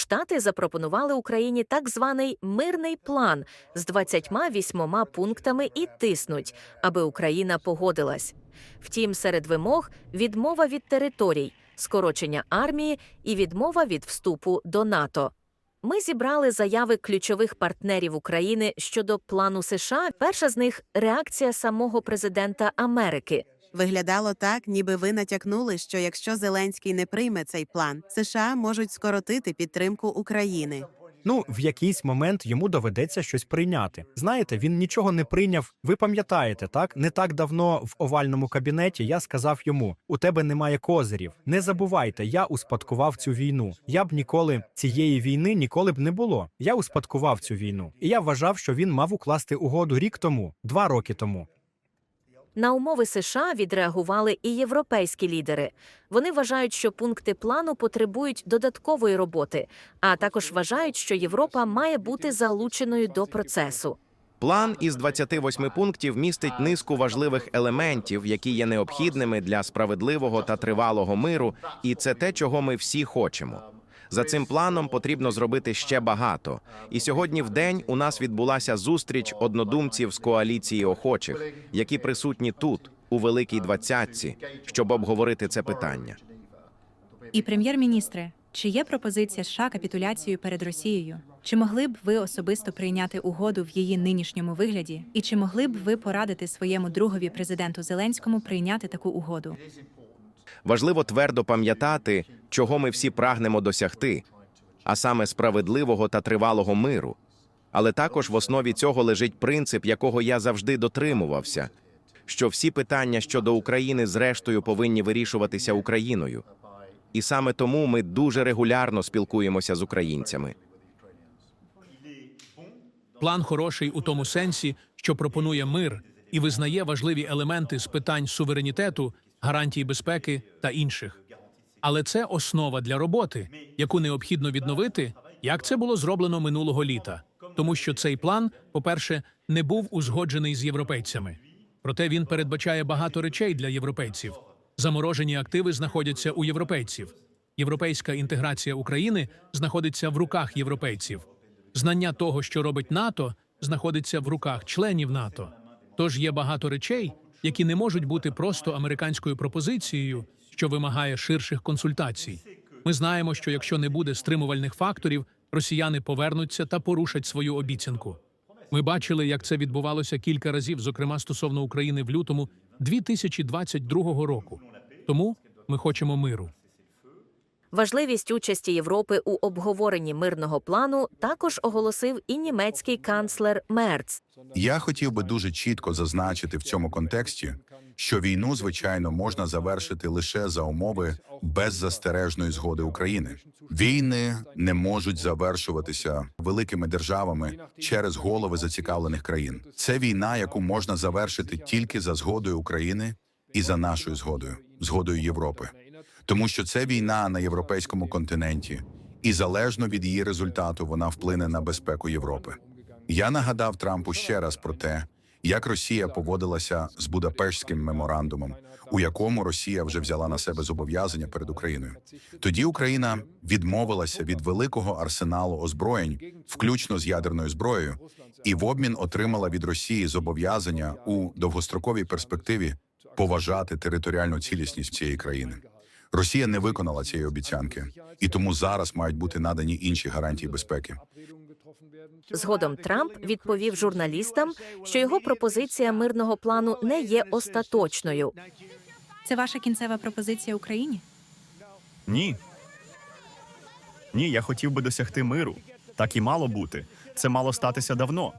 Штати запропонували Україні так званий мирний план з 28 пунктами і тиснуть, аби Україна погодилась. Втім, серед вимог відмова від територій, скорочення армії і відмова від вступу до НАТО. Ми зібрали заяви ключових партнерів України щодо плану США. Перша з них реакція самого президента Америки. Виглядало так, ніби ви натякнули, що якщо Зеленський не прийме цей план, США можуть скоротити підтримку України. Ну, в якийсь момент йому доведеться щось прийняти. Знаєте, він нічого не прийняв. Ви пам'ятаєте, так? Не так давно в овальному кабінеті я сказав йому: у тебе немає козирів. Не забувайте, я успадкував цю війну. Я б ніколи цієї війни ніколи б не було. Я успадкував цю війну. І я вважав, що він мав укласти угоду рік тому, два роки тому. На умови США відреагували і європейські лідери. Вони вважають, що пункти плану потребують додаткової роботи, а також вважають, що Європа має бути залученою до процесу. План із 28 пунктів містить низку важливих елементів, які є необхідними для справедливого та тривалого миру, і це те, чого ми всі хочемо. За цим планом потрібно зробити ще багато. І сьогодні в день у нас відбулася зустріч однодумців з коаліції охочих, які присутні тут, у Великій Двадцятці, щоб обговорити це питання. І прем'єр-міністре, чи є пропозиція США капітуляцією перед Росією? Чи могли б ви особисто прийняти угоду в її нинішньому вигляді? І чи могли б ви порадити своєму другові президенту Зеленському прийняти таку угоду? Важливо твердо пам'ятати, чого ми всі прагнемо досягти, а саме справедливого та тривалого миру. Але також в основі цього лежить принцип, якого я завжди дотримувався, що всі питання щодо України зрештою повинні вирішуватися Україною. І саме тому ми дуже регулярно спілкуємося з українцями. План хороший у тому сенсі, що пропонує мир і визнає важливі елементи з питань суверенітету, гарантій безпеки та інших. Але це основа для роботи, яку необхідно відновити, як це було зроблено минулого літа, тому що цей план, по-перше, не був узгоджений з європейцями. Проте він передбачає багато речей для європейців. Заморожені активи знаходяться у європейців. Європейська інтеграція України знаходиться в руках європейців. Знання того, що робить НАТО, знаходиться в руках членів НАТО. Тож є багато речей, які не можуть бути просто американською пропозицією, що вимагає ширших консультацій. Ми знаємо, що якщо не буде стримувальних факторів, росіяни повернуться та порушать свою обіцянку. Ми бачили, як це відбувалося кілька разів, зокрема стосовно України в лютому 2022 року. Тому ми хочемо миру. Важливість участі Європи у обговоренні мирного плану також оголосив і німецький канцлер Мерц. Я хотів би дуже чітко зазначити в цьому контексті, що війну, звичайно, можна завершити лише за умови беззастережної згоди України. Війни не можуть завершуватися великими державами через голови зацікавлених країн. Це війна, яку можна завершити тільки за згодою України і за нашою згодою, згодою Європи, тому що це війна на європейському континенті, і залежно від її результату вона вплине на безпеку Європи. Я нагадав Трампу ще раз про те, як Росія поводилася з Будапештським меморандумом, у якому Росія вже взяла на себе зобов'язання перед Україною. Тоді Україна відмовилася від великого арсеналу озброєнь, включно з ядерною зброєю, і в обмін отримала від Росії зобов'язання у довгостроковій перспективі поважати територіальну цілісність цієї країни. Росія не виконала цієї обіцянки, і тому зараз мають бути надані інші гарантії безпеки. Згодом Трамп відповів журналістам, що його пропозиція мирного плану не є остаточною. Це ваша кінцева пропозиція Україні? Ні. Ні, я хотів би досягти миру. Так і мало бути. Це мало статися давно.